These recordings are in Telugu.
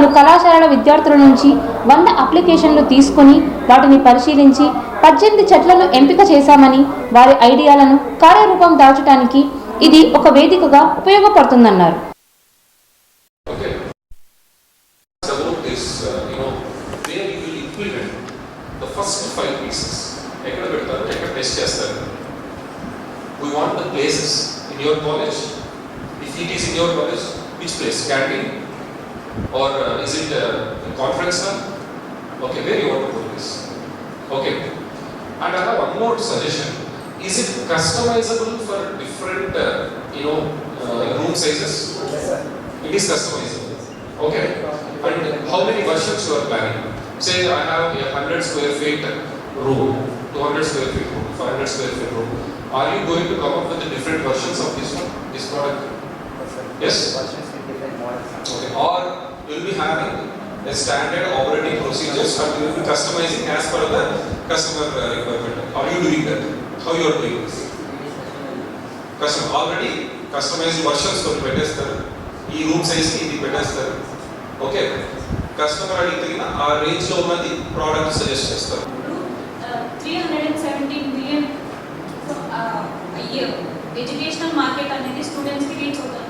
పలు కళాశాలల విద్యార్థుల నుంచి వంద అప్లికేషన్లు తీసుకుని వాటిని పరిశీలించి పద్దెనిమిది చెట్లను ఎంపిక చేశామని వారి ఐడియాలను కార్యరూపం దాచడానికి ఇది ఒక వేదికగా ఉపయోగపడుతుందన్నారు. Or uh, is it uh, a conference hall okay where you want to put this okay and I have one more suggestion is it customizable for different uh, you know uh, room sizes Yes, sir. it is customizable. Okay. And how many versions you are planning? Say I have a hundred square feet room, two hundred square feet room, five hundred square feet room. Are you going to come up with the different versions of this one, this product? Yes? Okay. Or you'll be having a standard operating procedures and you will be customizing as per the customer uh, requirement. Are you doing that? How you are doing this? Custom already customized versions కొన్ని పెట్టేస్తారు ఈ రూమ్ సైజ్ ఇది పెట్టేస్తారు ఓకే కస్టమర్ అడిగితే ఆ రేంజ్ లో ఉన్నది ప్రోడక్ట్ సజెస్ట్ చేస్తారు three hundred and seventeen billion year educational market అనేది స్టూడెంట్స్కి రీచ్ అవుతుంది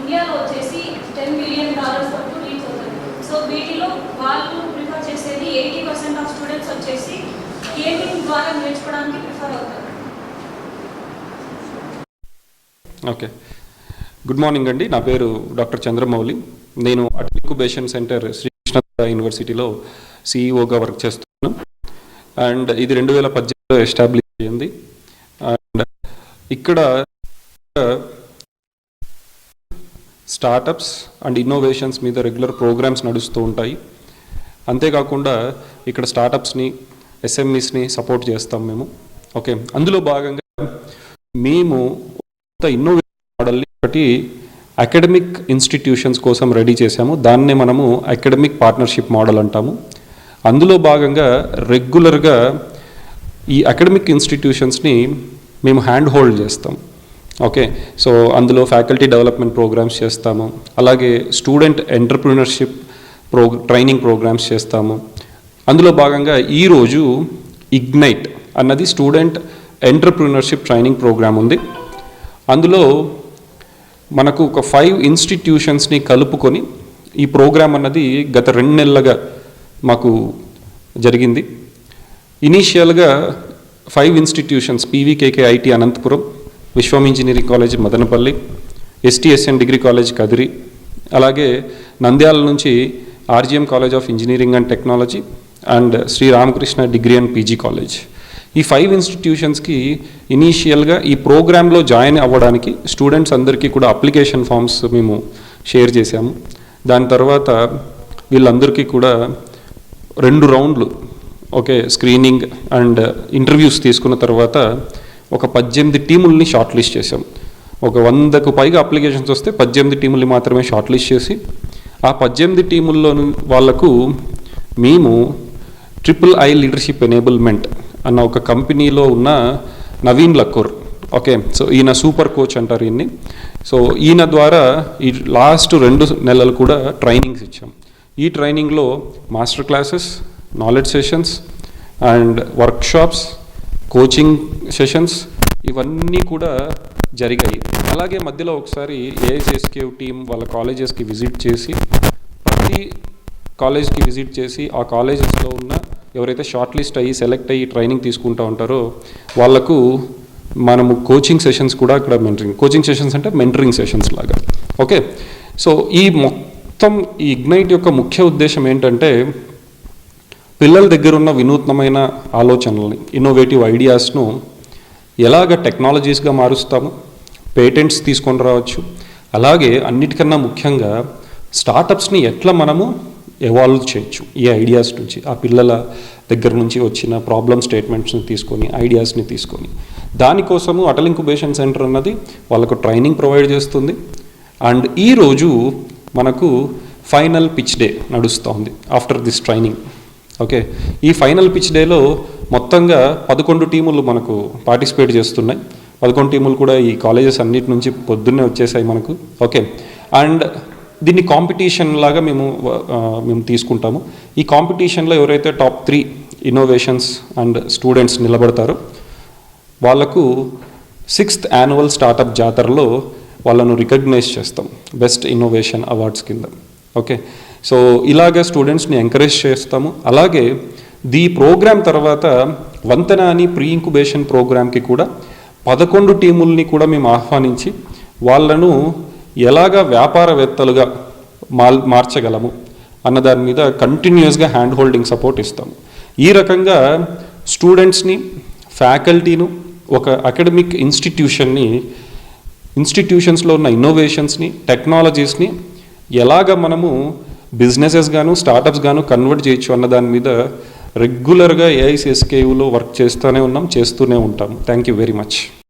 ఇండియాలో వచ్చేసి టెన్ బిలియన్ డాలర్స్ వరకు రీచ్ అవుతుంది. సో వీటిలో వాళ్ళు ప్రిఫర్ చేసేది ఎయిటీ పర్సెంట్ ఆఫ్ స్టూడెంట్స్ వచ్చేసి గేమింగ్ ద్వారా నేర్చుకోవడానికి ప్రిఫర్ అవుతారు. ఓకే గుడ్ మార్నింగ్ అండి. నా పేరు డాక్టర్ చంద్రమౌళి. నేను అటల్ ఇంక్యుబేషన్ సెంటర్ శ్రీకృష్ణ యూనివర్సిటీలో సిఇఓగా వర్క్ చేస్తున్నాను. అండ్ ఇది రెండు వేల పద్దెనిమిదిలో ఎస్టాబ్లిష్ అయింది అండ్ ఇక్కడ స్టార్టప్స్ అండ్ ఇన్నోవేషన్స్ మీద రెగ్యులర్ ప్రోగ్రామ్స్ నడుస్తూ ఉంటాయి. అంతేకాకుండా ఇక్కడ స్టార్టప్స్ని ఎస్ఎంఈస్ని సపోర్ట్ చేస్తాం మేము. ఓకే అందులో భాగంగా మేము కొత్త ఇన్నోవేషన్ మోడల్ని ఒకటి అకాడమిక్ ఇన్స్టిట్యూషన్స్ కోసం రెడీ చేశాము. దాన్నే మనము అకాడమిక్ పార్ట్నర్షిప్ మోడల్ అంటాము. అందులో భాగంగా రెగ్యులర్గా ఈ అకాడమిక్ ఇన్స్టిట్యూషన్స్ని మేము హ్యాండ్ హోల్డ్ చేస్తాం. ఓకే సో అందులో ఫ్యాకల్టీ డెవలప్మెంట్ ప్రోగ్రామ్స్ చేస్తాము. అలాగే student entrepreneurship pro training programmes చేస్తాము. అందులో భాగంగా ఈరోజు ఇగ్నైట్ అన్నది స్టూడెంట్ ఎంటర్ప్రినర్షిప్ ట్రైనింగ్ ప్రోగ్రామ్ ఉంది. అందులో మనకు ఒక ఫైవ్ ఇన్స్టిట్యూషన్స్ని కలుపుకొని ఈ ప్రోగ్రామ్ అన్నది గత రెండు నెలలుగా మాకు జరిగింది. ఇనీషియల్గా five institutions PVKK IT Anantapuram Vishwam engineering college Madanapalle STSN degree college Kadiri అలాగే నంద్యాల నుంచి RGM college of engineering and technology and Shri Ramakrishna degree and PG college. ఈ ఫైవ్ ఇన్స్టిట్యూషన్స్కి ఇనీషియల్గా ఈ ప్రోగ్రాంలో జాయిన్ అవ్వడానికి స్టూడెంట్స్ అందరికీ కూడా అప్లికేషన్ ఫామ్స్ మేము షేర్ చేశాము. దాని తర్వాత వీళ్ళందరికీ కూడా రెండు రౌండ్లు ఓకే స్క్రీనింగ్ అండ్ ఇంటర్వ్యూస్ తీసుకున్న తర్వాత ఒక పద్దెనిమిది టీముల్ని షార్ట్ లిస్ట్ చేసాం ఒక వందకు పైగా అప్లికేషన్స్ వస్తే పద్దెనిమిది టీముల్ని మాత్రమే షార్ట్ లిస్ట్ చేసి ఆ పద్దెనిమిది టీముల్లో వాళ్ళకు మేము ట్రిపుల్ ఐ లీడర్షిప్ ఎనేబుల్మెంట్ అన్న ఒక కంపెనీలో ఉన్న నవీన్ లక్కూర్. ఓకే సో ఈయన సూపర్ కోచ్ అంటారు ఈయన్ని. సో ఈయన ద్వారా ఈ లాస్ట్ రెండు నెలలు కూడా ట్రైనింగ్స్ ఇచ్చాం. ఈ ట్రైనింగ్లో master classes knowledge sessions and workshops coaching sessions ఇవన్నీ కూడా జరిగాయి. అలాగే మధ్యలో ఒకసారి ఏఐసిఎస్కే టీం వాళ్ళ కాలేజెస్కి విజిట్ చేసి ప్రతి కాలేజ్కి విజిట్ చేసి ఆ కాలేజెస్లో ఉన్న ఎవరైతే షార్ట్ లిస్ట్ అయ్యి సెలెక్ట్ అయ్యి ట్రైనింగ్ తీసుకుంటూ ఉంటారో వాళ్ళకు మనము కోచింగ్ సెషన్స్ కూడా అక్కడ మెంటరింగ్ కోచింగ్ సెషన్స్ అంటే మెంటరింగ్ సెషన్స్ లాగా. ఓకే సో ఈ మొత్తం ఈ ఇగ్నైట్ యొక్క ముఖ్య ఉద్దేశం ఏంటంటే పిల్లల దగ్గర ఉన్న వినూత్నమైన ఆలోచనల్ని ఇన్నోవేటివ్ ఐడియాస్ను ఎలాగ టెక్నాలజీస్గా మారుస్తాము? పేటెంట్స్ తీసుకొని రావచ్చు. అలాగే అన్నిటికన్నా ముఖ్యంగా స్టార్టప్స్ని ఎట్లా మనము ఎవాల్వ్ చేయొచ్చు? ఈ ఐడియాస్ నుంచి ఆ పిల్లల దగ్గర నుంచి వచ్చిన ప్రాబ్లమ్ స్టేట్మెంట్స్ని తీసుకొని ఐడియాస్ని తీసుకొని. దానికోసము అటల్ ఇంక్యుబేషన్ సెంటర్ అన్నది వాళ్ళకు ట్రైనింగ్ ప్రొవైడ్ చేస్తుంది. అండ్ ఈరోజు మనకు ఫైనల్ పిచ్ డే నడుస్తోంది ఆఫ్టర్ దిస్ ట్రైనింగ్ ఓకే. ఈ ఫైనల్ పిచ్ డేలో మొత్తంగా పదకొండు టీములు మనకు పార్టిసిపేట్ చేస్తున్నాయి. పదకొండు టీములు కూడా ఈ కాలేజెస్ అన్నిటి నుంచి పొద్దున్నే వచ్చేసాయి మనకు. ఓకే. అండ్ దీన్ని కాంపిటీషన్ లాగా మేము మేము తీసుకుంటాము. ఈ కాంపిటీషన్లో ఎవరైతే top three innovations and students నిలబడతారో వాళ్ళకు సిక్స్త్ యాన్యువల్ స్టార్టప్ జాతరలో వాళ్ళను రికగ్నైజ్ చేస్తాం. బెస్ట్ ఇన్నోవేషన్ అవార్డ్స్ కింద. ఓకే. సో ఇలాగ స్టూడెంట్స్ని ఎంకరేజ్ చేస్తాము. అలాగే దీ ప్రోగ్రామ్ తర్వాత వంతెన అని ప్రీ ఇంకుబేషన్ ప్రోగ్రామ్కి కూడా పదకొండు టీముల్ని కూడా మేము ఆహ్వానించి వాళ్ళను ఎలాగ వ్యాపారవేత్తలుగా మాల్ మార్చగలము అన్న దాని మీద కంటిన్యూస్గా హ్యాండ్ హోల్డింగ్ సపోర్ట్ ఇస్తాము. ఈ రకంగా స్టూడెంట్స్ని ఫ్యాకల్టీను ఒక అకాడమిక్ ఇన్స్టిట్యూషన్ని ఇన్స్టిట్యూషన్స్లో ఉన్న ఇన్నోవేషన్స్ని టెక్నాలజీస్ని ఎలాగ మనము బిజినెసెస్ గాను స్టార్టప్స్ గాను కన్వర్ట్ చేయొచ్చు అన్న దాని మీద రెగ్యులర్గా ఏఐసిఎస్కేయులో వర్క్ చేస్తూనే ఉన్నాం చేస్తూనే ఉంటాం. Thank you very much